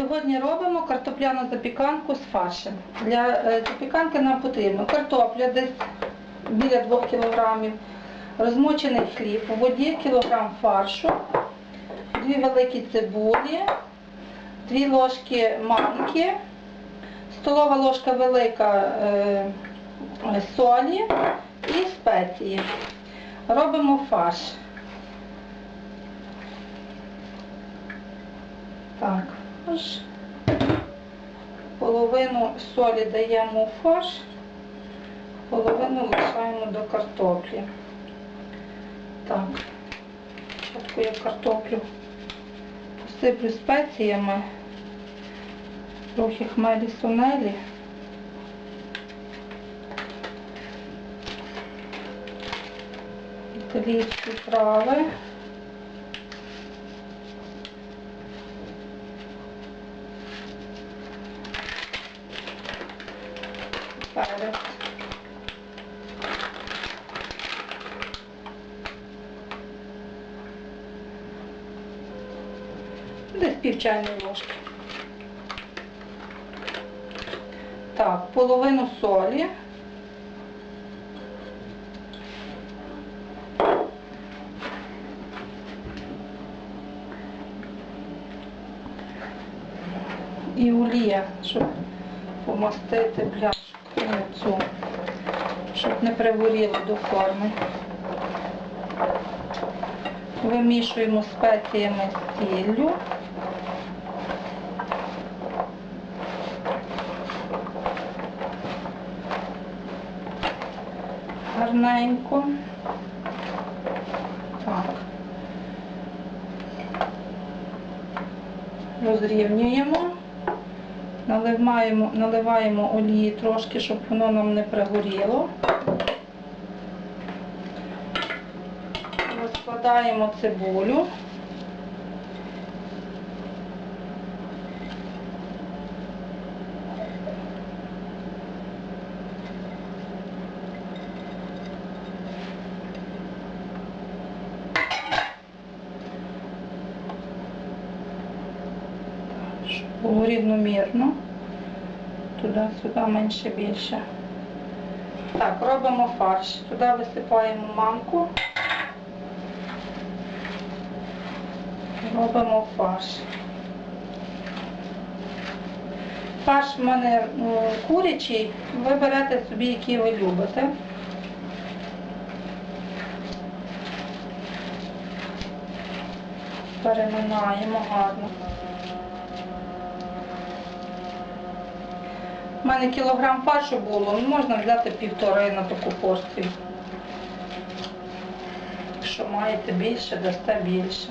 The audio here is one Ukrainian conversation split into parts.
Сьогодні робимо картопляну запіканку з фаршем. Для е, запіканки нам потрібно картопля десь біля 2 кг, розмочений хліб, у воді кілограм фаршу, дві великі цибулі, дві ложки манки, столова ложка велика е, солі і спеції. Робимо фарш. Так, фарш. Половину солі даємо у фарш, половину лишаємо до картоплі. Так, спочатку я картоплю посиплю спеціями, трохи хмелі сунелі. Італійські трави. Перець. Десь пів чайної ложки. Так, половину солі. І олія, щоб помастити пляшку цю, щоб не пригоріло до форми. Вимішуємо спеціями сіллю. Гарненько. Так. Розрівнюємо. Наливаємо, наливаємо олії трошки, щоб воно нам не пригоріло. Розкладаємо цибулю. Щоб було рівномірно. Туди-сюди менше більше. Так, робимо фарш. Туди висипаємо манку. Робимо фарш. Фарш в мене ну, курячий, ви берете собі, який ви любите. Переминаємо гарно. Мене кілограм фаршу було, можна взяти півтори на таку порцію. Якщо маєте більше, дасте більше.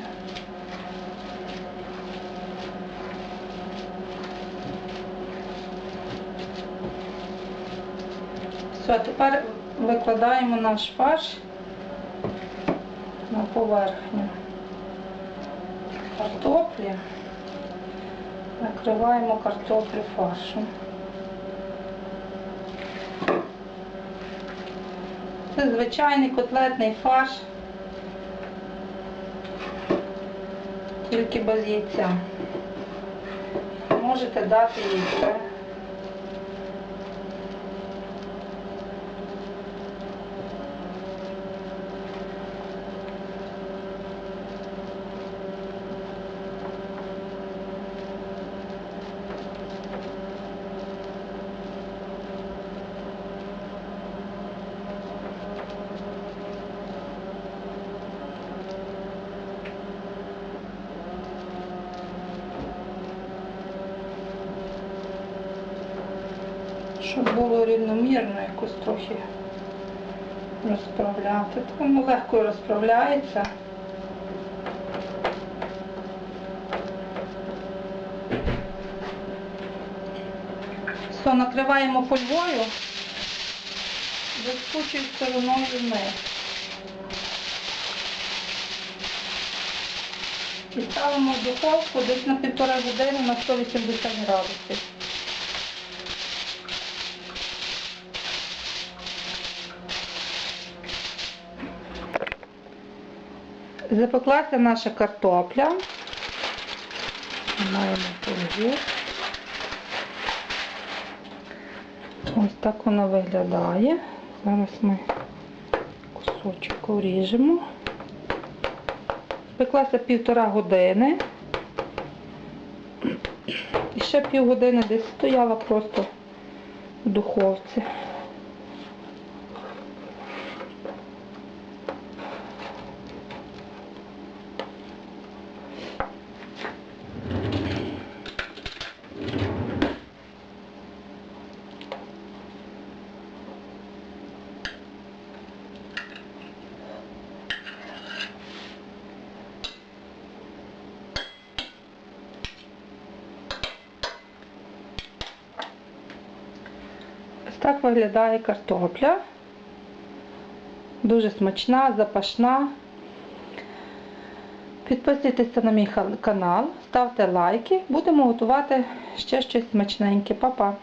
Все, тепер викладаємо наш фарш на поверхню картоплі. Накриваємо картоплю фаршем. Це звичайний котлетний фарш, тільки без яйця. Можете дати яйце. Щоб було рівномірно якось трохи розправляти. То Воно легко розправляється. Все, накриваємо фольгою, вискочує стороною вниз. І ставимо в духовку десь на півтора години на 180 градусів. Запеклася наша картопля. Маємо фольгу. Ось так вона виглядає. Зараз ми кусочок уріжемо. Пеклася півтора години. І ще півгодини десь стояла просто в духовці. Так виглядає картопля. Дуже смачна, запашна. Підписуйтеся на мій канал, ставте лайки. Будемо готувати ще щось смачненьке. Па-па!